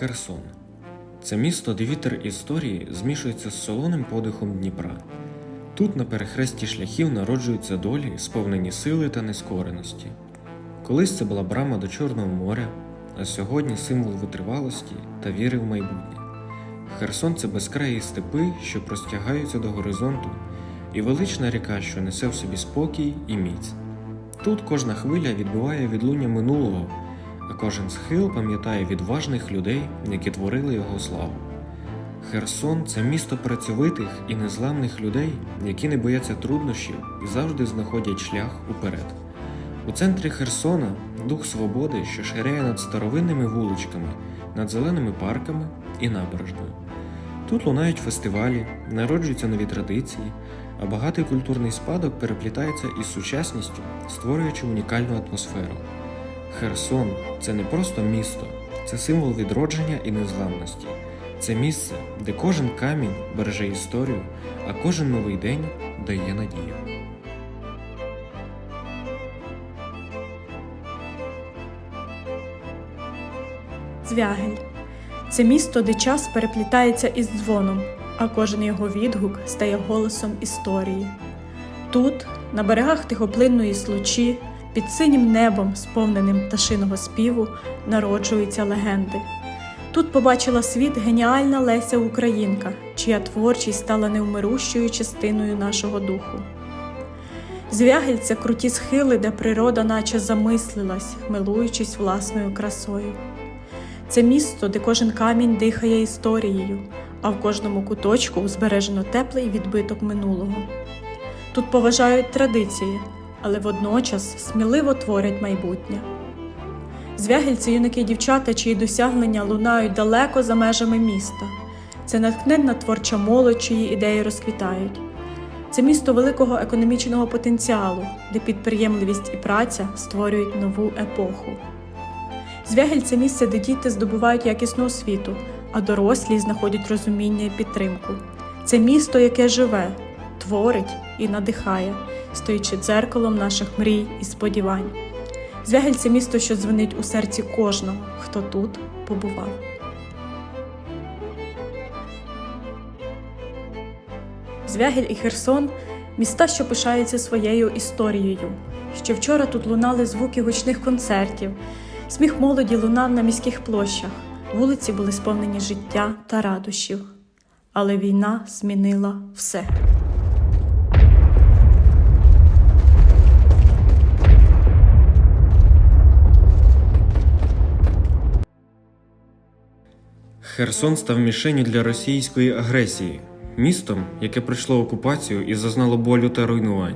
Херсон. Це місто, де вітер історії змішується з солоним подихом Дніпра. Тут на перехресті шляхів народжуються долі, сповнені сили та нескореності. Колись це була брама до Чорного моря, а сьогодні символ витривалості та віри в майбутнє. Херсон це безкраї степи, що простягаються до горизонту, і велична ріка, що несе в собі спокій і міць. Тут кожна хвиля відбиває відлуння минулого, кожен схил пам'ятає відважних людей, які творили його славу. Херсон це місто працьовитих і незламних людей, які не бояться труднощів і завжди знаходять шлях уперед. У центрі Херсона дух свободи, що ширяє над старовинними вуличками, над зеленими парками і набережною. Тут лунають фестивалі, народжуються нові традиції, а багатий культурний спадок переплітається із сучасністю, створюючи унікальну атмосферу. Херсон це не просто місто, це символ відродження і незламності. Це місце, де кожен камінь береже історію, а кожен новий день дає надію. Звягель це місто, де час переплітається із дзвоном, а кожен його відгук стає голосом історії. Тут, на берегах тихоплинної случі, під синім небом, сповненим пташиного співу, народжуються легенди. Тут побачила світ геніальна Леся Українка, чия творчість стала невмирущою частиною нашого духу. Звягель це круті схили, де природа наче замислилась, милуючись власною красою. Це місто, де кожен камінь дихає історією, а в кожному куточку збережено теплий відбиток минулого. Тут поважають традиції, але водночас сміливо творять майбутнє. Звягель юнаки дівчата, чиї досягнення лунають далеко за межами міста. Це натхненна творча молодь, чиї ідеї розквітають. Це місто великого економічного потенціалу, де підприємливість і праця створюють нову епоху. Звягель це місце, де діти здобувають якісну освіту, а дорослі знаходять розуміння і підтримку. Це місто, яке живе, творить і надихає, стоячи дзеркалом наших мрій і сподівань. Звягель це місто, що дзвонить у серці кожного, хто тут побував. Звягель і Херсон міста, що пишаються своєю історією. Ще вчора тут лунали звуки гучних концертів, сміх молоді лунав на міських площах, вулиці були сповнені життя та радощів. Але війна змінила все. Херсон став мішенью для російської агресії, містом, яке пройшло окупацію і зазнало болю та руйнувань.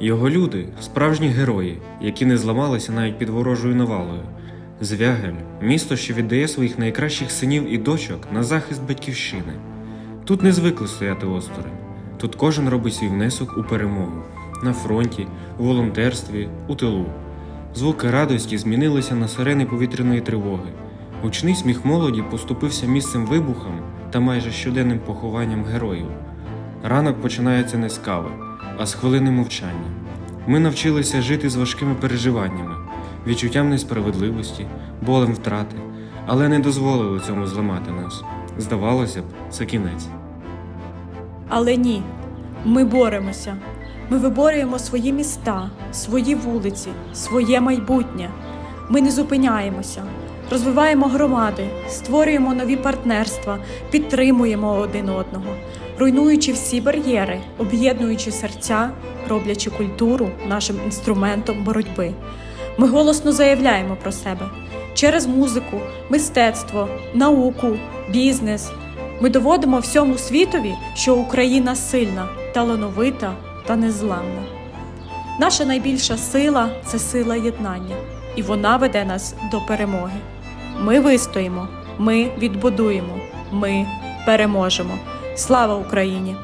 Його люди справжні герої, які не зламалися навіть під ворожою навалою. Звягель місто, що віддає своїх найкращих синів і дочок на захист батьківщини. Тут не звикли стояти осторонь. Тут кожен робить свій внесок у перемогу на фронті, у волонтерстві, у тилу. Звуки радості змінилися на сирени повітряної тривоги. Гучний сміх молоді поступився місцем вибухам та майже щоденним похованням героїв. Ранок починається не з кави, а з хвилини мовчання. Ми навчилися жити з важкими переживаннями, відчуттям несправедливості, болем втрати, але не дозволили цьому зламати нас. Здавалося б, це кінець. Але ні, ми боремося. Ми виборюємо свої міста, свої вулиці, своє майбутнє. Ми не зупиняємося, розвиваємо громади, створюємо нові партнерства, підтримуємо один одного, руйнуючи всі бар'єри, об'єднуючи серця, роблячи культуру нашим інструментом боротьби. Ми голосно заявляємо про себе через музику, мистецтво, науку, бізнес. Ми доводимо всьому світові, що Україна сильна, талановита та незламна. Наша найбільша сила це сила єднання, і вона веде нас до перемоги. Ми вистоїмо, ми відбудуємо, ми переможемо. Слава Україні!